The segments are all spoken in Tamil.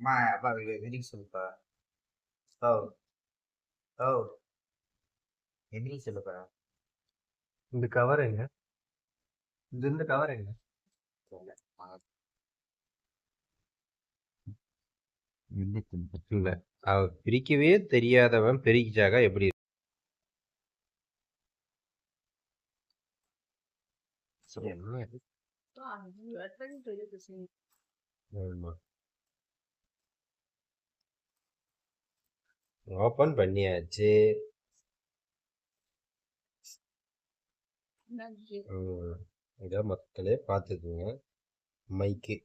அம்மா அப்பா எதிரி சொல்லுப்பா ஓ ஓ எதிரி சொல்லுப்பா இந்த கவர் எங்க இந்த இந்த கவர் எங்க பிரிக்கவே தெரியாதவன் பிரிச்சாக எப்படி இருக்கும்? என்ன இது? ஆமா. ஓபன் பண்ணியாச்சு. இத மக்களே பார்த்துக்குங்க மைக்கு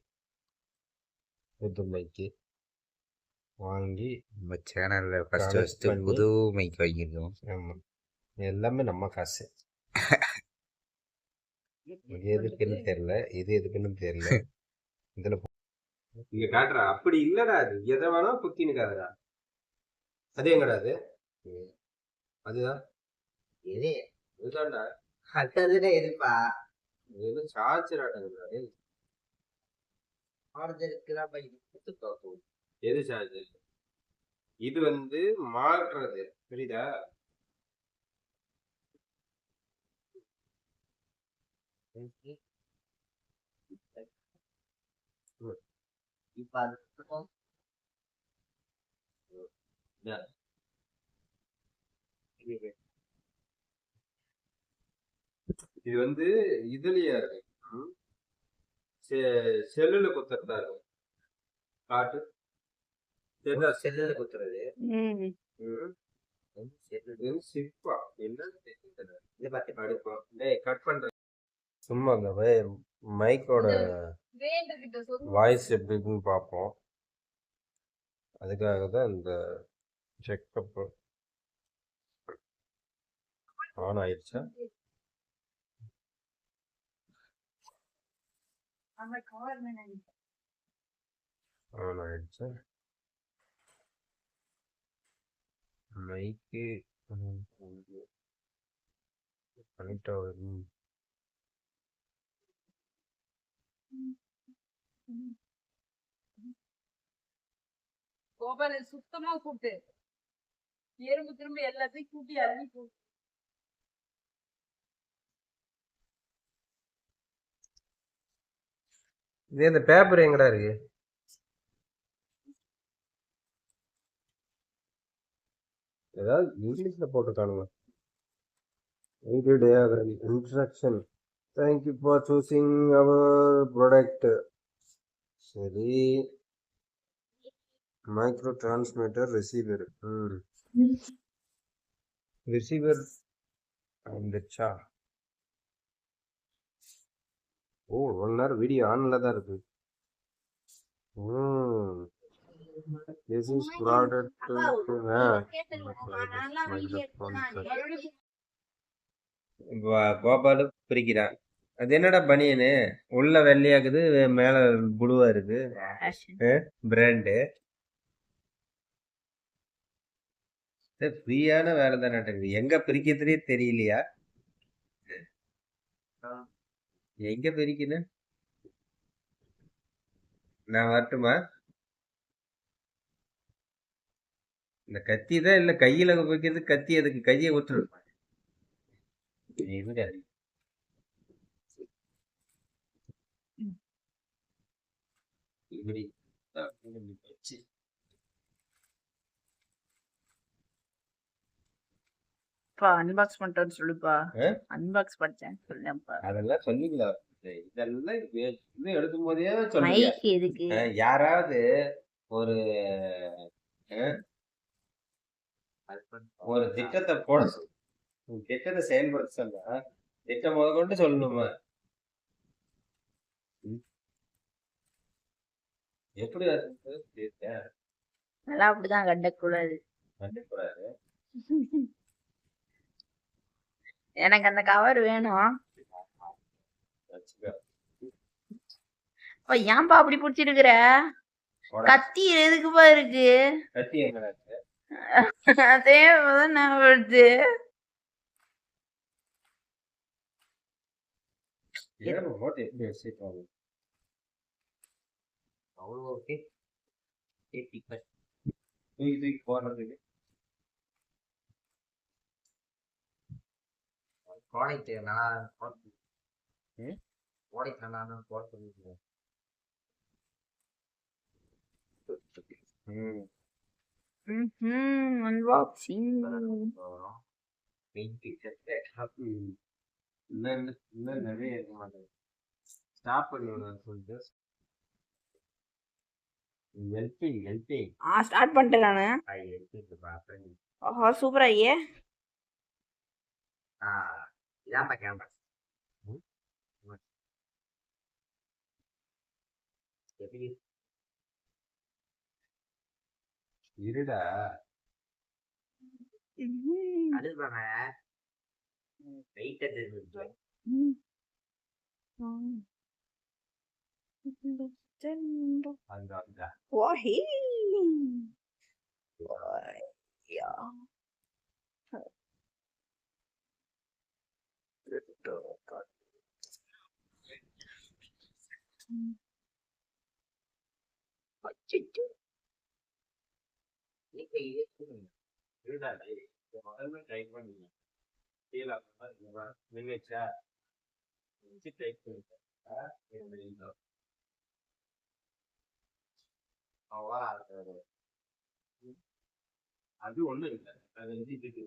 புது மைக்கு வாங்கி நம்ம சேனல்ல ஃபர்ஸ்ட் பண்ணி- புது மைக் வாங்கியிருக்கோம். ஆமா. எல்லாமே நம்ம காசு. இது எதுக்குன்னு தெரியல. இது எதுக்குன்னு தெரியல. இதுல இங்க காட்டுறா. அப்படி இல்லடா அது. எதை வேணா குத்தின்னு காதுடா அது எங்கடா அது? அதுதான். எது இதுதான்டா. எதுப்பா? இது சார்ஜர் ஆட்டது ஆர்டருக்கு எது சார்ஜர்? இது வந்து மாற்றுறது. புரியுதா? இப்ப அது இது வந்து இதுலயா இருக்கு. ம். செ- செல்லுல குத்துறதா இருக்கும். காட்டு? செல்லுல குத்துறது. சிப்பா. டேய் கட் பண்றேன். சும்மா அந்த மைக்கோட வாய்ஸ் எப்படி இருக்குன்னு பார்ப்போம் அதுக்காக தான் இந்த செக்கப் ஆன் ஆயிடுச்சா? ஆன் ஆயிடுச்சா? மைக்கு கனெக்ட் ஆகுது கோபால சுத்தமா கூப்பிட்டு. எறும்பு திரும்ப எல்லாத்தையும் கூட்டி அள்ளி போட்டு இதே இந்த பேப்பர் எங்கடா இருக்கு? ஏதாவது இங்கிலீஷ்ல போட்டுருக்கானுங்க. Diagram instruction thank you for choosing our product சரி micro transmitter receiver hmm receiver வந்துச்சா ஓ ஒன் ஹவர் வீடியோ ஆன்ல தான் இருக்கு ம் திஸ் இஸ் ப்ராடக்ட் கோபாலு பிரிக்கிறான். அது என்னடா பனியனு? உள்ள வெள்ளையாக்குது மேல புழுவா இருக்கு. பிராண்டு. ஃப்ரீயான வேலை தான் நடக்குது எங்க பிரிக்கிறதுனே தெரியலையா? எங்க பிரிக்கணும் நான் வரட்டுமா? இந்த கத்தி தான் இல்ல கையில வைக்கிறது கத்தி அதுக்கு கையை விட்டுரு இப்படி வச்சு அன்பாக்ஸ் பண்ணிட்டோன்னு சொல்லுப்பா? அன்பாக்ஸ் படிச்சேன் சொல்லேன்ப்பா அதெல்லாம் சொல்லிக்கலாம் இதெல்லாம் இது எடுக்கும் போதே அஹ் யாராவது ஒரு ஒரு திட்டத்தை போட திட்டத்தை செயல்படுத்த சொன்னா திட்டம் முத கொண்டு சொல்லணுமா. எப்படி. நல்லா அப்படிதான் கண்டக்கூடாது. கண்டுக்கூடாது. எனக்கு அந்த கவர் வேணும். ஏன்பா அப்படி புடிச்சிருக்கிற? போடா. கத்தி எதுக்குப்பா இருக்கு? கத்தி? அதே நான் வருது ஏன் போட்டு எப்படி வச்சுருக்காங்க? அவ்வளோ ஓகே எயிட்டி பர்சன்ட் தூக்கி தூக்கி போடுறதுக்கு ப்ராடக்ட் நல்லா ம்? ப்ராடக்ட் நல்லா போட சொல்லிருக்கேன் ம் அன்பாக்சிங் வரும் மெயின் பிக்சர் ம். இன்னும் இன்னும் இன்னும் நிறைய இருக்க மாட்டேன் ஸ்டாப் பண்ணுவேன் சொல்லிட்டு. ஹெல்பிங் ஹெல்பிங் ஆ ஸ்டார்ட் பண்ணிட்டேன் நானு. பார்த்தேன் சூப்பரா ஐயே ஆ இதான்ப்பா camera Để trên đường rồi. Anh ừ. rồi đã. anh, hỉ. Ôi, dạ. dạ. dạ. Được rồi. Phải ừ. chỉnh chứ. Những khi cũng mình, đứa này lại, rồi em mới chạy qua mình. அது ஒண்ணு இல்லை அது வந்து இதுக்கு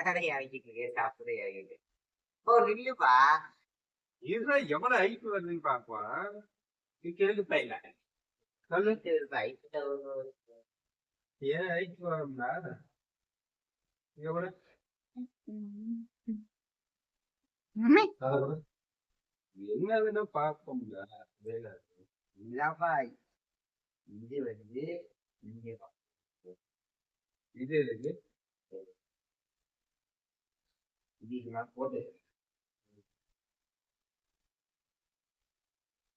நேரம் இறங்கிட்டு இருக்கேன் சாப்பிட இறங்கிட்டு ஓ நில்லுப்பா இதுதான் எவ்வளவு ஹைட் வருதுன்னு கேளுப்பா இல்ல சொல்லு ஐக்கிட்ட ஏன் ஹைட் வரும்னா எவ்வளவு என்ன வேணா பார்ப்போம்ல வேலை. இதாப்பா இது வந்து இங்கே இது இருக்கு இது நான் போட்டு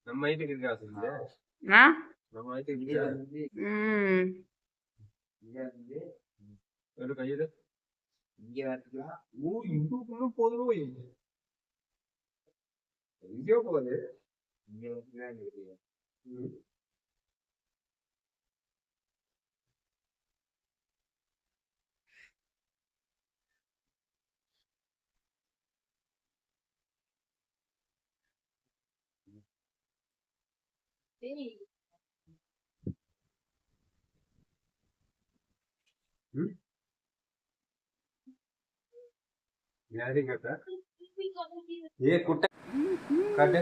நம்ம ஹைட்டுக்கு இருக்கா சொல்லு ஆ? நம்ம இது வந்து இது வந்து ஒரு கையில இங்கே வரலாம் ஓ இங்குக்குள்ள போதும் எங்கேயோ போகுது இங்கே யாரையும் கேட்டா. ஏ குட்டை காட்டு.